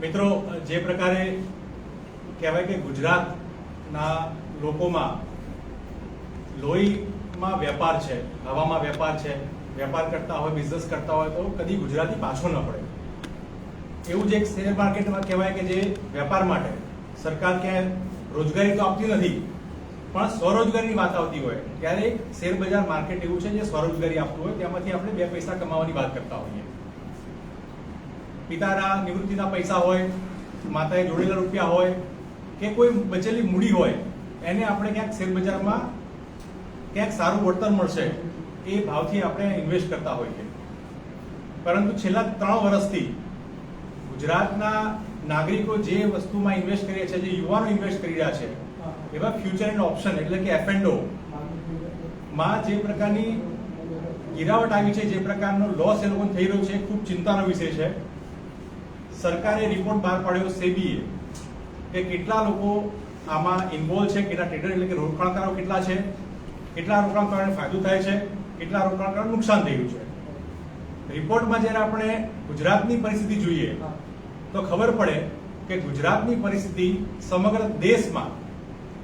મિત્રો, જે પ્રકારે કહેવાય કે ગુજરાતના લોકોમાં લોહીમાં વેપાર છે, હવામાં વેપાર છે, વેપાર કરતા હોય બિઝનેસ કરતા હોય, તો કદી ગુજરાતી પાછો ન પડે. એવું જ એક શેર માર્કેટમાં કહેવાય કે જે વેપાર માટે સરકાર ક્યાંય રોજગારી તો આપતી નથી. પણ સ્વરોજગારીની વાત આવતી હોય, ત્યારે શેર બજાર માર્કેટ એવું છે જે સ્વરોજગારી આપતું હોય ત્યાંમાંથી આપણે બે પૈસા કમાવાની વાત કરતા હોઈએ. પિતાના નિવૃત્તિના પૈસા હોય, માતાએ જોડેલા રૂપિયા હોય, કે કોઈ બચેલી મૂડી હોય, એને આપણે ક્યાંક શેર બજારમાં ક્યાંક સારું વળતર મળશે, એ ભાવથી આપણે ઇન્વેસ્ટ કરતા હોઈએ. પરંતુ છેલ્લા ત્રણ વર્ષથી ગુજરાતના નાગરિકો જે વસ્તુમાં ઇન્વેસ્ટ કરીએ છે, જે યુવાનો ઇન્વેસ્ટ કરી રહ્યા છે એવા ફ્યુચર એન્ડ ઓપ્શન એટલે કે એફએનડો માં જે પ્રકારની ગિરાવટ આવી છે, જે પ્રકારનો લોસ એ લોકોને થઈ રહ્યો છે ખૂબ ચિંતાનો વિષય છે. સરકારે રિપોર્ટ બહાર પાડ્યો સેબીએ કે કેટલા લોકો આમાં ઇન્વોલ્વ છે, કેટલા ટ્રેડર એટલે કે રોકાણકારો કેટલા છે, કેટલા રોકાણકારોને ફાયદો થાય છે, કેટલા રોકાણકારોને નુકસાન થયું છે. રિપોર્ટમાં જ્યારે આપણે ગુજરાતની પરિસ્થિતિ જોઈએ, તો ખબર પડે કે ગુજરાતની પરિસ્થિતિ સમગ્ર દેશમાં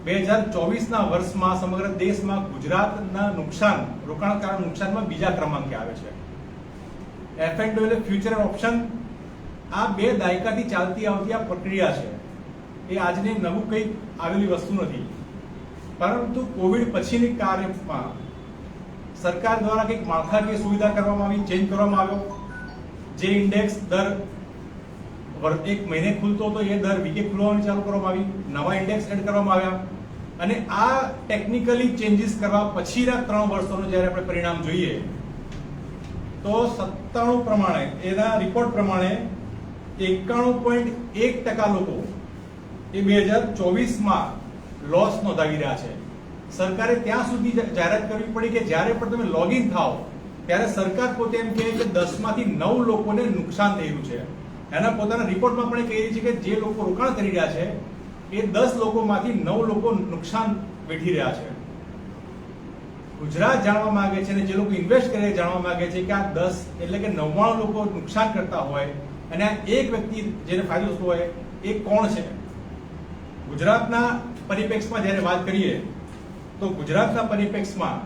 બે હજાર ચોવીસના વર્ષમાં સમગ્ર દેશમાં ગુજરાતના નુકસાન રોકાણકાર નુકસાનમાં બીજા ક્રમાંકે આવે છે. એફ એન્ડ એટલે ફ્યુચર ઓપ્શન આ બે દાયકાથી ચાલતી આવતી આ પ્રક્રિયા છે. એ આજની નવું કંઈક આવેલી વસ્તુ નથી. પરંતુ કોવિડ પછીની કાર્યમાં સરકાર દ્વારા કંઈક માળખાકીય સુવિધા કરવામાં આવી ચેન્જ કરવામાં આવ્યો. જે ઇન્ડેક્સ દર એક મહિને ખુલતો હતો, એ દર વીકે ખુલવાની ચાલુ કરવામાં આવી. નવા ઇન્ડેક્સ એડ કરવામાં આવ્યા. અને આ ટેકનિકલી ચેન્જીસ કરવા પછીના ત્રણ વર્ષોનું જ્યારે આપણે પરિણામ જોઈએ, તો સત્તાણું પ્રમાણે, એના રિપોર્ટ પ્રમાણે એકાણું પોઈન્ટ એક ટકા લોકો એ બે હજાર ચોવીસમાં લોસ નોંધાવી રહ્યા છે. સરકારે ત્યાં સુધી જાહેરાત કરવી પડી કે જ્યારે પણ તમે લોગિન થાઓ, ત્યારે સરકાર પોતે એમ કહે કે દસમાંથી નવ લોકોને નુકસાન થયેલું છે. એના પોતાના રિપોર્ટમાં પણ કહી રહી છે કે જે લોકો રોકાણ કરી રહ્યા છે એ દસ લોકોમાંથી નવ લોકો નુકસાન વેઠી રહ્યા છે. ગુજરાત જાણવા માંગે છે અને જે લોકો ઇન્વેસ્ટ કરે જાણવા માંગે છે કે આ દસ એટલે કે નવ્વાણું લોકો નુકસાન કરતા હોય અને આ એક વ્યક્તિ જેને ફાયદો થતો હોય એ કોણ છે? ગુજરાતના પરિપ્રેક્ષમાં જ્યારે વાત કરીએ, તો ગુજરાતના પરિપ્રેક્ષમાં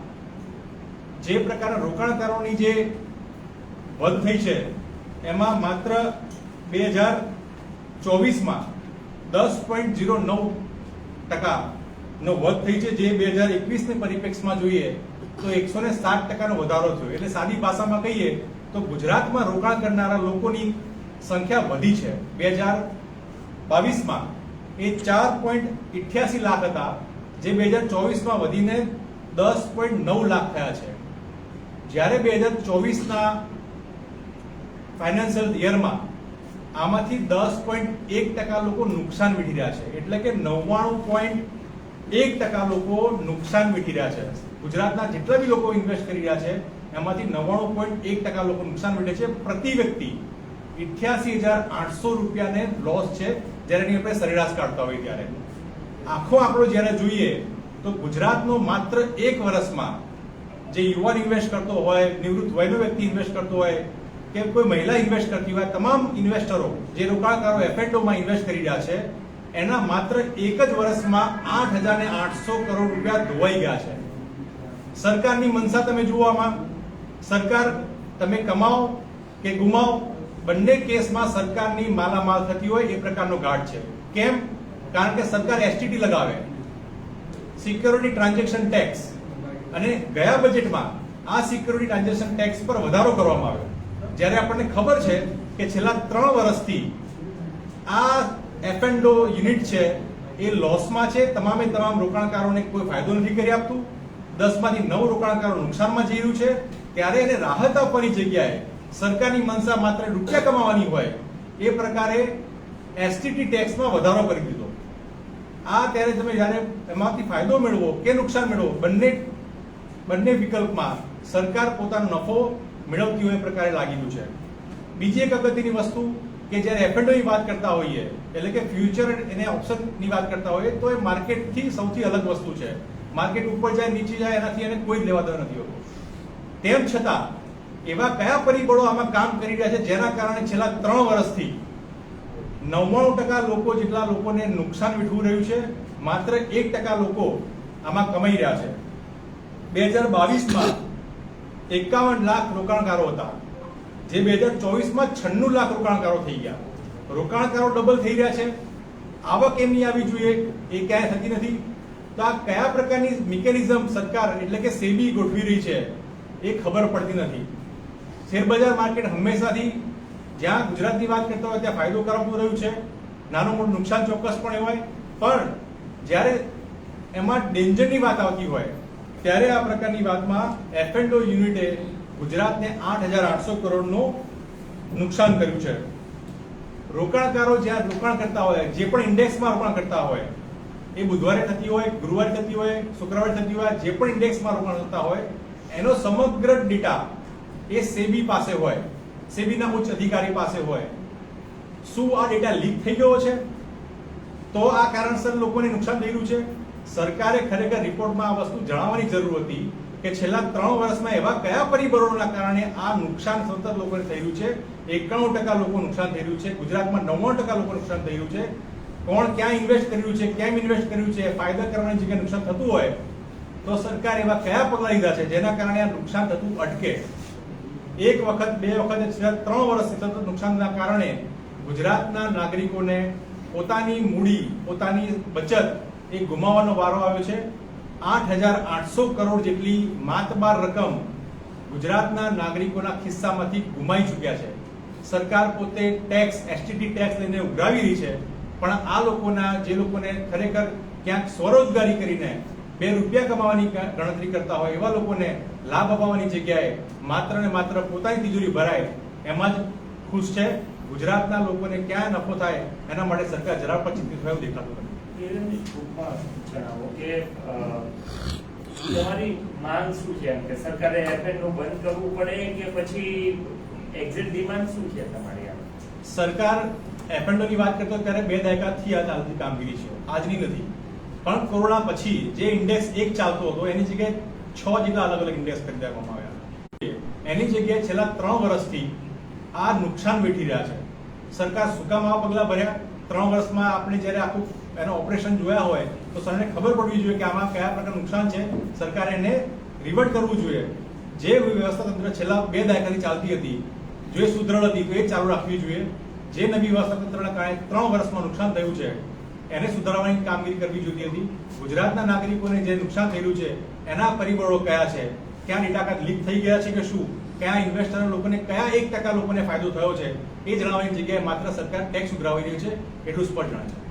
જે પ્રકારના રોકાણકારોની જે વધ થઈ છે, એમાં માત્ર બે હજાર ચોવીસમાં દસ પોઈન્ટ ઝીરો નવ ટકાનો વધ થઈ છે. જે બે હજાર એકવીસની પરિપ્રેક્ષમાં જોઈએ તો એકસો ને સાત ટકાનો વધારો થયો. એટલે સાદી ભાષામાં કહીએ તો ગુજરાતમાં રોકાણ કરનારા લોકોની સંખ્યા વધી છે. બે હજાર બાવીસમાં એ ચાર પોઈન્ટ ઇઠ્યાસી લાખ હતા, જે બે હજાર ચોવીસમાં વધીને દસ પોઈન્ટ નવ લાખ થયા છે. જ્યારે બે હજાર ચોવીસના ફાઇનાન્શિયલ યરમાં આમાંથી દસ પોઈન્ટ એક ટકા લોકો નુકસાન વેઠી રહ્યા છે. એટલે કે નવ્વાણું પોઈન્ટ એક ટકા લોકો નુકસાન વેઠી રહ્યા છે. ગુજરાતના જેટલા બી લોકો ઇન્વેસ્ટ કરી રહ્યા છે, એમાંથી નવ્વાણું પોઈન્ટ એક ટકા લોકો નુકસાન વેઠે છે. પ્રતિ વ્યક્તિ ઇઠ્યાસી હજાર આઠસો રૂપિયાને લોસ છે, જ્યારે એની આપણે સરેરાશ કાઢતા હોય ત્યારે. આખો આંકડો જ્યારે જોઈએ, તો ગુજરાતનો માત્ર એક વર્ષમાં જે યુવાન ઇન્વેસ્ટ કરતો હોય, નિવૃત્ત વયનો વ્યક્તિ ઇન્વેસ્ટ કરતો હોય કે કોઈ મહિલા ઇન્વેસ્ટ કરતી હોય, તમામ ઇન્વેસ્ટરો જે રોકાણકારો એફએનડોમાં ઇન્વેસ્ટ કરી રહ્યા છે, એના માત્ર એક જ વર્ષમાં આઠ હજાર ને આઠસો કરોડ રૂપિયા ધોવાઈ ગયા છે. સરકારની મનસા તમે જુઓ આમાં. સરકાર, તમે કમાઓ કે ગુમાવો બંને કેસમાં સરકારની માલામાલ થતી હોય એ પ્રકારનો ગાઢ છે. કેમ? કારણ કે સરકાર એસટીટી લગાવે. સિક્યોરિટી ટ્રાન્ઝેક્શન ટેક્સ અને ગયા બજેટમાં આ સિક્યોરિટી ટ્રાન્ઝેક્શન ટેક્સ પર વધારો કરવામાં આવ્યો. જ્યારે આપણને ખબર છે કે છેલ્લા ત્રણ વર્ષથી આ એફએનડો યુનિટ છે, એ લોસમાં છે, તમામે તમામ રોકાણકારોને કોઈ ફાયદો નથી કરી આપતું. દસમાંથી નવ રોકાણકારો નુકસાનમાં જઈ રહ્યું છે. ત્યારે એને રાહત આપવાની જગ્યાએ સરકારની મનસા માત્ર રૂપિયા કમાવાની હોય, એ પ્રકારે એસટીટી ટેક્સમાં વધારો કરી દીધો. આ ત્યારે તમે જ્યારે એમાંથી ફાયદો મેળવો કે નુકસાન મેળવો, બંને બંને વિકલ્પમાં સરકાર પોતાનો નફો મેળવતી હોય એ પ્રકારે લાગેલું છે. બીજી એક અગત્યની વસ્તુ કે જ્યારે એફએનડોની વાત કરતા હોઈએ, એટલે કે ફ્યુચર એને ઓપ્શનની વાત કરતા હોઈએ, તો એ માર્કેટથી સૌથી અલગ વસ્તુ છે. માર્કેટ ઉપર જાય, નીચે જાય, એનાથી એને કોઈ જ લેવા દેવા નથી હોતો. તેમ છતાં, એવા કયા પરિબળો આમાં કામ કરી રહ્યા છે, જેના કારણે છેલ્લા ત્રણ વર્ષથી નવ્વાણું ટકા લોકો જેટલા લોકોને નુકસાન વેઠવું રહ્યું છે, માત્ર એક ટકા લોકો આમાં કમાઈ રહ્યા છે. બે હજાર બાવીસમાં એકાવન લાખ રોકાણકારો હતા. જે બે હજાર ચોવીસમાં છન્નું લાખ રોકાણકારો થઈ ગયા. રોકાણકારો ડબલ થઈ રહ્યા છે. આવક એમની આવી જોઈએ, એ ક્યાંય થતી નથી. તો આ કયા પ્રકારની મિકેનિઝમ સરકાર એટલે કે સેબી ગોઠવી રહી છે, એ ખબર પડતી નથી. શેરબજાર માર્કેટ હંમેશાથી, જ્યાં ગુજરાતની વાત કરતા હોય ત્યાં ફાયદો કરાવતું રહ્યું છે. નાનું મોટું નુકસાન ચોક્કસ પણ હોય. પણ જ્યારે એમાં ડેન્જરની વાત આવતી હોય ત્યારે આ પ્રકારની વાતમાં એફએનડો યુનિટે ગુજરાતને આઠ હજાર આઠસો કરોડનું નુકસાન કર્યું છે. રોકાણકારો જ્યાં રોકાણ કરતા હોય, જે પણ ઇન્ડેક્સમાં રોકાણ કરતા હોય, એ બુધવારે થતી હોય, ગુરુવારે થતી હોય, શુક્રવારે થતી હોય, જે પણ ઇન્ડેક્સમાં રોકાણ કરતા હોય, એનો સમગ્ર ડેટા એ સેબી પાસે હોય, સેબીના ઉચ્ચ અધિકારી પાસે હોય. શું આ ડેટા લીક થઈ ગયો છે? તો આ કારણસર લોકોને નુકસાન થઈ રહ્યું છે? સરકારે ખરેખર રિપોર્ટમાં આ વસ્તુ જણાવવાની જરૂર હતી કે છેલ્લા ત્રણ વર્ષમાં એવા કયા પરિબળોના કારણે આ નુકસાન સતત લોકોને થયું છે? એકાણું ટકા લોકો નુકસાન થઈ રહ્યું છે. ગુજરાતમાં નવ્વાણું ટકા લોકો નુકસાન થઈ રહ્યું છે. કોણ ક્યાં ઇન્વેસ્ટ કર્યું છે? કેમ ઇન્વેસ્ટ કર્યું છે? ફાયદા કરવાની જગ્યાએ નુકસાન થતું હોય તો સરકાર એવા કયા પગલાં લીધા છે જેના કારણે આ નુકસાન થતું અટકે? એક વખત, બે વખત, છેલ્લા ત્રણ વર્ષથી સતત નુકસાનના કારણે ગુજરાતના નાગરિકોને પોતાની મૂડી, પોતાની બચત એ ગુમાવવાનો વારો આવ્યો છે. આઠ હજાર આઠસો કરોડ જેટલી માતબાર રકમ ગુજરાતના નાગરિકોના ખિસ્સામાંથી ગુમાઈ ચૂક્યા છે. સરકાર પોતે ટેક્સ એસટીટી ટેક્સ લઈને ઉઘરાવી રહી છે. પણ આ લોકોના, જે લોકોને ખરેખર ક્યાંક સ્વરોજગારી કરીને બે રૂપિયા કમાવાની ગણતરી કરતા હોય, એવા લોકોને લાભ અપાવવાની જગ્યાએ માત્ર ને માત્ર પોતાની તિજોરી ભરાય, એમાં જ ખુશ છે. ગુજરાતના લોકોને ક્યાં નફો થાય, એના માટે સરકાર જરા પણ ચિંતિત એવું દેખાતું નથી. જણાવો કે તમારી માંગ શું છે? કે સરકારે એફએનનું બંધ કરવું પડે કે પછી એક્ઝેક્ટ ડિમાન્ડ શું છે તમારી સરકાર એફએનડો ની વાત કરતો ત્યારે બે દાયકાથી આ ચાલતી કામગીરી છે. આજની નથી. પણ કોરોના પછી જે ઇન્ડેક્સ એક ચાલતો હતો, એની જગ્યાએ છ જેટલા અલગ અલગ ઇન્ડેક્સ કરી દેવામાં આવ્યા એની જગ્યાએ છેલ્લા ત્રણ વર્ષથી આ નુકસાન વેઠી રહ્યા છે. સરકાર શું કામ આ પગલા ભર્યા. ત્રણ વર્ષમાં આપણે જ્યારે આખું એનો ઓપરેશન જોયા હોય, તો સરને ખબર પડવી જોઈએ કે આમાં કયા પ્રકારનું નુકસાન છે. સરકારે એને રિવર્ટ કરવું જોઈએ. જે વ્યવસ્થા તંત્ર છેલ્લા બે દાયકાથી ચાલતી હતી, જો એ સુદ્રઢ હતી, તો એ ચાલુ રાખવી જોઈએ. જે નવી વ્યવસ્થા તંત્રના કારણે ત્રણ વર્ષમાં નુકસાન થયું છે, એને સુધારવાની કામગીરી કરવી જોઈતી હતી. ગુજરાતના નાગરિકોને જે નુકસાન થયેલું છે, એના પરિબળો કયા છે? ક્યાં ડેટા કાર્ડ લીક થઈ ગયા છે કે શું? કયા ઇન્વેસ્ટર લોકોને કયા એક ટકા લોકોને ફાયદો થયો છે? એ જણાવવાની જગ્યાએ માત્ર સરકાર ટેક્સ ઉઘરાવી રહ્યું છે, એટલું સ્પષ્ટ જણાય છે.